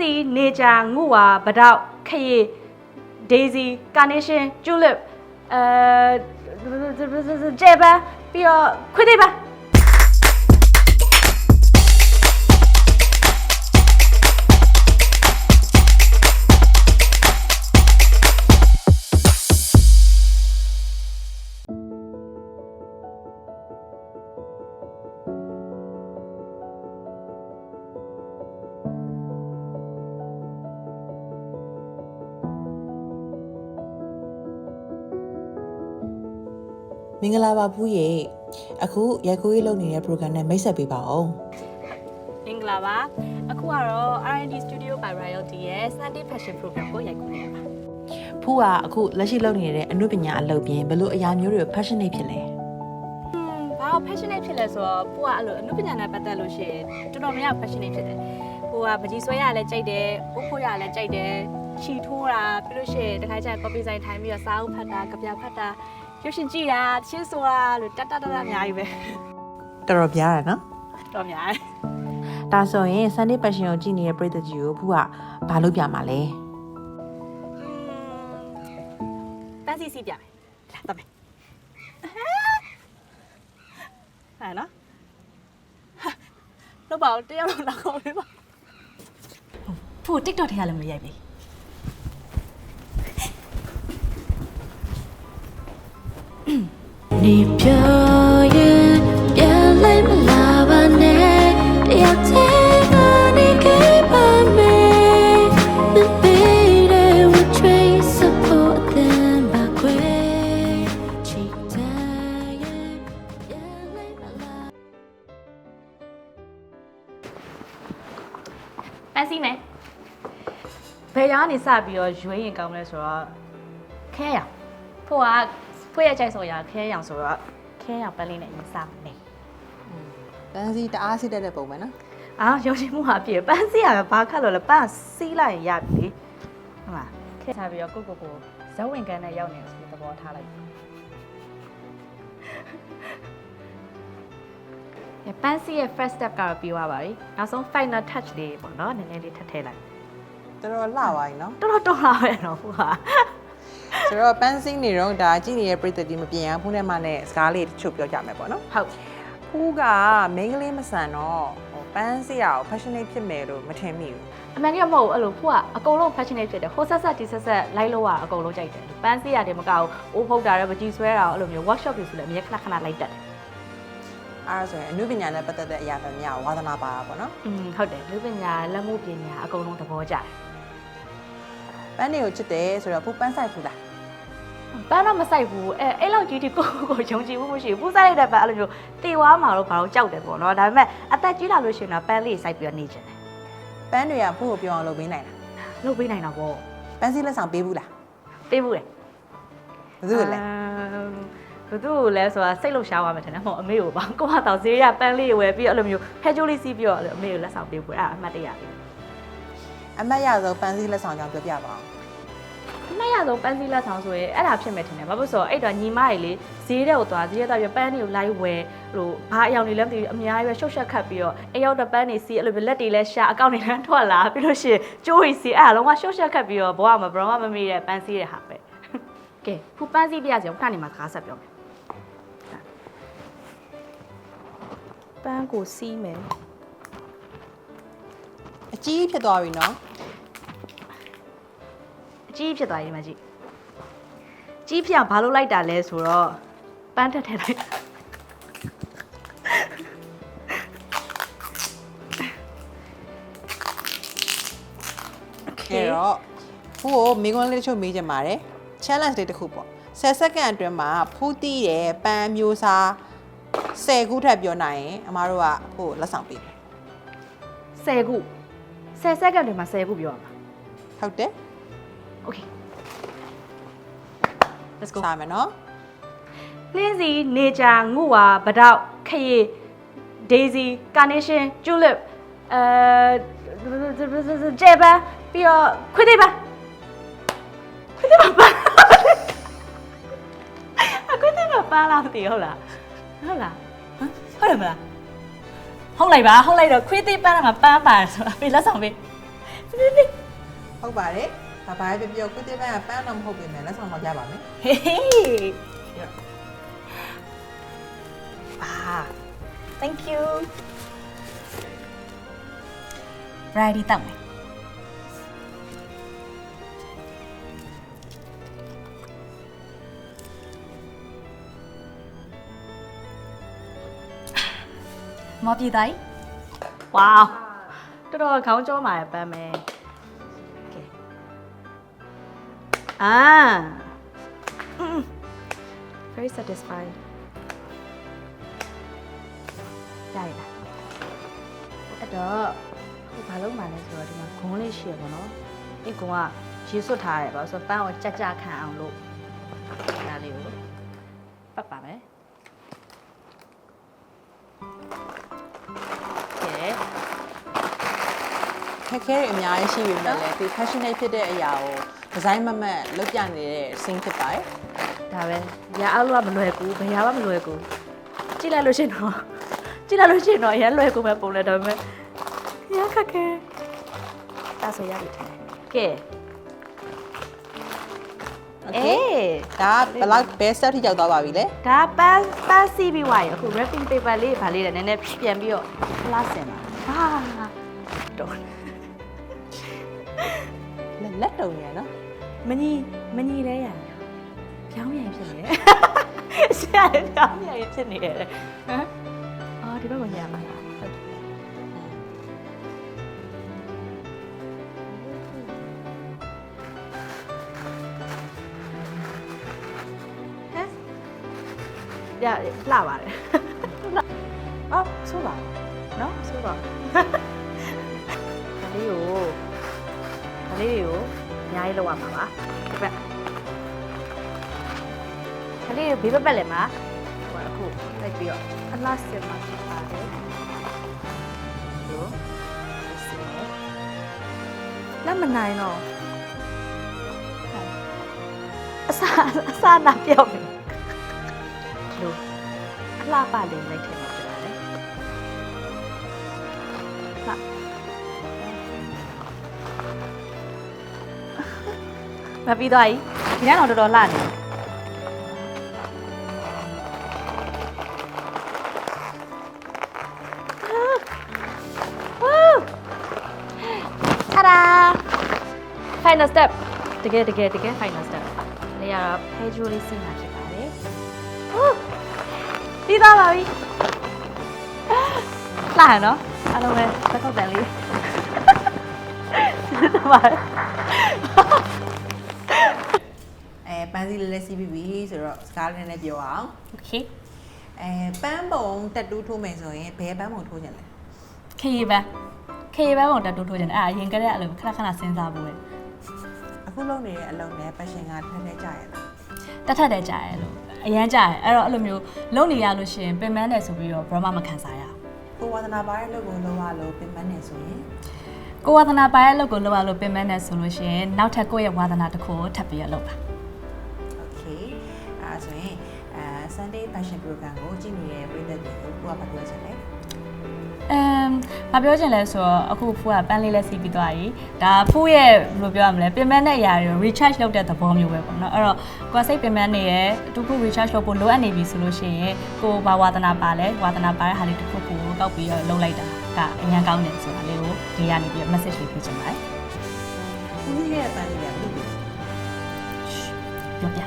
စီနေချာငုဝါဗဒေါက်ခရီဒေးစီကာနေရှင်ကျူလစ်အဲကျေပန်ပြီးတော့ခွေးသေးပ မင်္ဂလာပါဘူးရေအခုရိုက်ကူးရေးလုပ်နေတဲ့ program နဲ့မိတ်ဆက်ပေးပါအောင်မင်္ဂလာပါအခုကတော့ R&D Studio by Royalty ရဲ့ Sunday Fashion Program ကိုရိုက်ကူးနေတာပါဖူးကအခုလက်ရှိလုပ်နေတဲ့အမှုပညာအလုပ်ပြင်ဘယ်လိုအရာမျိုးတွေကို passionate ဖြစ်လဲอืมဘာလို့ passionate ဖြစ်လဲဆိုတော့ကိုကအဲ့လိုအနုပညာနဲ့ပတ်သက်လို့ရှိရင်တော်တော်များများ passionate ဖြစ်တယ်ကိုကပကြီးဆွဲရလဲကြိုက်တယ်ဥဖို့ရလဲကြိုက်တယ်ချီထိုးတာပြီးလို့ရှိရင်တခါကျရင် copy sign ထိုင်ပြီးတော့စာအုပ်ဖတ်တာကြပြဖတ်တာ ရုပ်ရှင်ကြည့်တာတချင်းဆိုတာလို့တတ်တတ်တတ်အများကြီးပဲတော်တော်ပြားတယ်နော်တော်များတယ်ဒါဆိုရင် Sunday passion ကိုကြည့်နေတဲ့ပရိသတ်ကြီးကိုဖူးကဘာလုပ်ပြမှာလဲပန်းစီစီပြမယ်လာတော့မယ်ဟဲ့နော်လောက်ပါဦးတယောက်လောက်လာခေါ်ပေးပါဖို့ TikTok ထဲကလည်းမရိုက်ပြီ 你表演别来不拉吧呢，要这个你给把妹，能背的我追 support them 把归，期待也别来不拉。 ပန်းစီမယ်ဘယ်ရောင်းနေစပြီးတော့ရွေးရင်ကောင်းမလဲဆိုတော့ခဲရောင်ဖို့က ဖွေးရကြိုက်ဆိုရခဲရောင်ဆိုတော့ခဲရောင်ပန်းလေးနဲ့ရင်စမယ်တန်းစီတအားစစ်တတ်တဲ့ပုံပဲနော်အာရုံရှင်မှုဟာပြည့်ပန်းစီရဘာခတ်လို့လဲပန်းစီးလိုက်ရင်ရပြီလေဟုတ်လားခဲစားပြီးတော့ကိုကိုကိုဇဝင်ကန်နဲ့ရောက်နေဆိုပြီးသဘောထားလိုက်အဲပန်းစီရဲ့ first step ကတော့ပြီးသွားပါပြီနောက်ဆုံး final touch လေးပေါ့နော်နည်းနည်းလေးထပ်ထည့်လိုက်တော်တော်လှပါပြီနော်တော်တော်တော်လာပဲနော်ဟိုဟာ ဆိုတော့ပန်းစင်းနေတော့ဒါကြည့်နေတဲ့ပရိသတ်ကြီးမပြင်အောင်ဖူးထဲမှာနဲ့စကားလေးတချို့ပြောကြမယ်ပေါ့နော်ဟုတ်ဖူးကမိန်းကလေးမဆန်တော့ဟိုပန်းစရာကို passionate ဖြစ်မယ်လို့မထင်မိဘူးအမှန်ကြီးမဟုတ်ဘူးအဲ့လိုကိုကအကုန်လုံး passionate ဖြစ်တယ်ဟိုဆက်ဆက်ဒီဆက်ဆက်လိုက်လို့ရအကုန်လုံးကြိုက်တယ်ပန်းစီရတယ်မကဘူးအိုးဖုတ်တာလည်းပကြီးဆွဲတာရောအဲ့လိုမျိုး workshop တွေဆိုလည်းအမြဲခဏခဏလိုက်တတ်တယ်အဲ့ဒါဆိုရင်အမှုပညာနဲ့ပတ်သက်တဲ့အရာတွေများဝါသနာပါတာပေါ့နော်อืมဟုတ်တယ်လူပညာလက်မှုပညာအကုန်လုံးသဘောကျတယ် ပန်းတွေကိုချစ်တယ်ဆိုတော့ဖူးပန်းဆိုင်ဖူးလားပန်းတော့မဆိုင်ဘူးအဲအဲ့လောက်ကြီးဒီကိုကိုကိုယုံကြည်မှုမရှိဘူးပူစားလိုက်တဲ့ပန်းအဲ့လိုမျိုးတေဝါမှာတော့ဘာလို့ကြောက်တယ်ပေါ့နော်ဒါပေမဲ့အသက်ကြီးလာလို့ရှိရင်တော့ပန်းလေးစိုက်ပြီးတော့နေချင်တယ်ပန်းတွေကဖူးကိုပြောအောင်လုပ်ပေးနိုင်လားလုပ်ပေးနိုင်တော့ပေါ့ပန်းစည်းလက်ဆောင်ပေးဘူးလားပေးဘူးလေဘယ်သူလဲဘယ်သူ့ကိုလဲဆိုတာစိတ်လှုပ်ရှားသွားမှထင်တယ်ဟိုအမေကိုပါကိုကတော့ဈေးရပန်းလေးဝယ်ပြီးတော့အဲ့လိုမျိုးဖဲချိုးလေးစီးပြီးတော့အဲ့လိုအမေကိုလက်ဆောင်ပေးဖို့အဲ့ဒါအမှတ်တရလေး အမတ်ရဆုံးပန်းစည်းလက်ဆောင်ကြောင့်ပြောပြပါအောင်အမှတ်ရဆုံးပန်းစည်းလက်ဆောင်ဆိုရင်အဲ့ဒါဖြစ်မယ်ထင်တယ်ဘာဖြစ်လို့ဆိုတော့အဲ့တော့ညီမကြီးလေးဈေးတဲ့ကိုသွားဈေးတဲ့သွားပြီးပန်းတွေကိုလိုက်ဝယ်ဟိုဘာအယောင်တွေလဲမသိဘူးအများကြီးပဲရှုပ်ရှက်ခတ်ပြီးတော့အယောက်တစ်ပန်းတွေစီးအဲ့လိုပဲလက်တွေလဲရှာအကောင့်တွေလမ်းထွက်လာပြီးလို့ရှိရင်ကျိုးရီစီအဲ့ဒါလုံးဝရှုပ်ရှက်ခတ်ပြီးတော့ဘဝမှာဘရောမမမေ့တဲ့ပန်းစည်းတဲ့ဟာပဲကဲခုပန်းစည်းပြရစီအောင်ခဏနေမှာကားဆက်ပြောမယ်ပန်းကိုစီးမယ် အကြီးဖြစ်သွားပြီနော်အကြီးဖြစ်သွားရင်မကြည့်ကြီးဖြစ်အောင်ဘာလို့လိုက်တာလဲဆိုတော့ပန်းထက်ထည့်လိုက်အဲ့တော့ဖူးကိုမိကွန်းလေးတချို့မေးချင်ပါတယ် challenge လေးတစ်ခုပေါ့10စက္ကန့်အတွင်းမှာဖူးတီးတဲ့ပန်းမျိုးစား10ခုထပ်ပြောနိုင်ရင်အမားတို့ကဖူးကိုလက်ဆောင်ပေးမယ်10ခု 10စက္ကန့်တွေမှာ10ခုပြောရမှာဟုတ်တယ် Okay Let's go စားမယ်နော်နှင်းစီနေချာငုဝါဗဒေါက်ခရီဒေးစီကာနေရှင်ကျူလစ်အဲကျေပန်ပြီးတော့ခွေးသေးပန်းခွေးသေးပန်းပန်းအခွေးသေးပန်းပန်းလားမသိဘူးဟုတ်လားဟုတ်လားဟမ်ဟုတ်တယ်မလား ဟုတ်လိုက်ပါဟုတ်လိုက်တော့ခွေးသေးပန်းကပန်းပါတယ်ဆိုတာပြီးလက်ဆောင်ပေးဟုတ်ပါတယ်ဘာဘာပဲပြောကိုတိပန်းကပန်းတော့မဟုတ်ပြင်မယ်လက်ဆောင်တော့ရပါမယ်ဟေးဟေးအာ thank you variety တောက်မယ် မော်ပြည်တိုင်းဝေါတော်တော်ခေါင်းကြောမှာပန်းမယ်ကဲအာ Mm. very satisfied ရရလားအဲ့တော့ဟိုဘာလို့မှလဲဆိုတော့ဒီမှာဂုံးလေးရှိရပါတော့အဲ့ဂုံးကရေစွတ်ထားရတယ်ပါဆိုတော့ပန်းကိုကြက်ကြက်ခံအောင်လို့ဒါလေးကိုပတ်ပါမယ် က်ခဲတွေအများကြီးရှိပြီမဲ့လေဒီ passionate ဖြစ်တဲ့အရာကိုဒီဇိုင်းမမတ်လုပ်ပြနေတဲ့ scene ဖြစ်ပါတယ်ဒါပဲရအောင်လို့ကမလွယ်ကူဘယ်ရမှမလွယ်ကူကြည့်လိုက်လို့ရှရင်တော့ကြည့်လိုက်လို့ရှရင်တော့ရမ်းလွယ်ကူပဲပုံလဲဒါပေမဲ့ရခက်ခဲဒါဆိုရပြီထင်တယ်ကဲအေးဒါကဘယ်လောက် best set ထိရောက်သွားပါပြီလဲဒါပန်းပန်းစီးပြီးွားရအခု wrapping paper လေးဗာလေးတယ်နည်းနည်းပြန်ပြီးတော့ဖလားစင်ပါဟာတော့ လက်လက်တုံနေရနော်မညီမညီလဲရဖြောင်းပြန်ဖြစ်နေတယ်ဆရာလည်းဖြောင်းပြန်ဖြစ်နေတယ်ဟမ်အော်ဒီဘက်မှာညာမှာလားဟုတ်တယ်ဟမ်ရလှပါတယ်အော်ဆိုးပါနော်ဆိုးပါ ဒါလေးကိုအများကြီးလောက်ရမှာပါဒီဘက်ဒါလေးကိုဘေးဘက်ဘက်လည်းမှာဟိုအခုလိုက်ပြီးတော့အလားစင်မှာဖြစ်ပါတယ်လို့စင်လက်မနိုင်တော့အစာအစာနာပြောက်နေလို့အလားပါလေးလိုက်ထည့်မှာဖြစ်ပါတယ်ဟာ မပြီးတော့ကြီးဒီနေ့တော့တော်တော်လှနေတာဒါ final step တကယ်တကယ်တကယ် final step လေးကတော့ page လေးစီးမှာဖြစ်ပါတယ်ဟုတ်ပြီးသွားပါပြီလာရနော်အားလုံးပဲသက်ကောက်တန်လေး တမန်အဲပန်းစီလေးလေးစီးပြီးပြီဆိုတော့စကားလေးနဲ့ပြောအောင် okay အဲပန်းပုံတက်တူးထိုးမယ်ဆိုရင်ဘယ်ပန်းပုံထိုးကြလဲခေပန်းခေပန်းပုံတက်တိုးထိုးကြတယ်အဲ့ဒါအရင်ကတည်းကအဲ့လိုခဏခဏစဉ်းစားဖို့ပဲအခုလုပ်နေတဲ့အလုပ်နဲ့ passion ကထက်ထက်ကြရလားတက်ထက်တဲ့ကြာရဲ့လို့အရန်ကြာရဲ့အဲ့တော့အဲ့လိုမျိုးလုံနေရလို့ရှိရင်ပင်ပန်းတယ်ဆိုပြီးတော့ဘရမမခံစားရအောင်ကိုဝါသနာပါတဲ့လုပ်ကိုလုပ်ရလို့ပြင်ပန်းနေဆိုရင် ကိုဝါသနာပါရဲ့လုပ်ကိုလုပ်ရလို့ပင်ပန်းတယ်ဆိုလို့ရှိရင်နောက်ထပ်ကိုယ့်ရဲ့ဝါသနာတစ်ခုကိုထပ်ပြီးရလုပ်ပါ okay အဲဒါဆိုရင်အဲ Sunday passion program ကိုကြည့်နေတဲ့ပရိသတ်တွေကိုကိုကဘာပြောချင်လဲအမ်မပြောချင်လဲဆိုတော့အခုဖူးကပန်းလေးလဲစီးပြီးသွားပြီဒါဖူးရဲ့ဘယ်လိုပြောရမလဲပင်ပန်းတဲ့အရာတွေ recharge လုပ်တဲ့သဘောမျိုးပဲပေါ့နော်အဲ့တော့ကိုယ်စိတ်ပင်ပန်းနေရဲ့အတူတူ recharge လုပ်ဖို့လိုအပ်နေပြီဆိုလို့ရှိရင်ကိုဘာဝါသနာပါလဲဝါသနာပါတဲ့ဟာလေးတစ်ခုခုကိုတောက်ပြီးတော့လုပ်လိုက်တာကအញ្ញံကောင်းတယ်ဆိုတာလေးကို ဒီကနေပြီး message လေးပေးချင်ပါတယ်ဦးကြီးရဲ့ပန်းလေးကဘယ်လိုလဲပြောပြ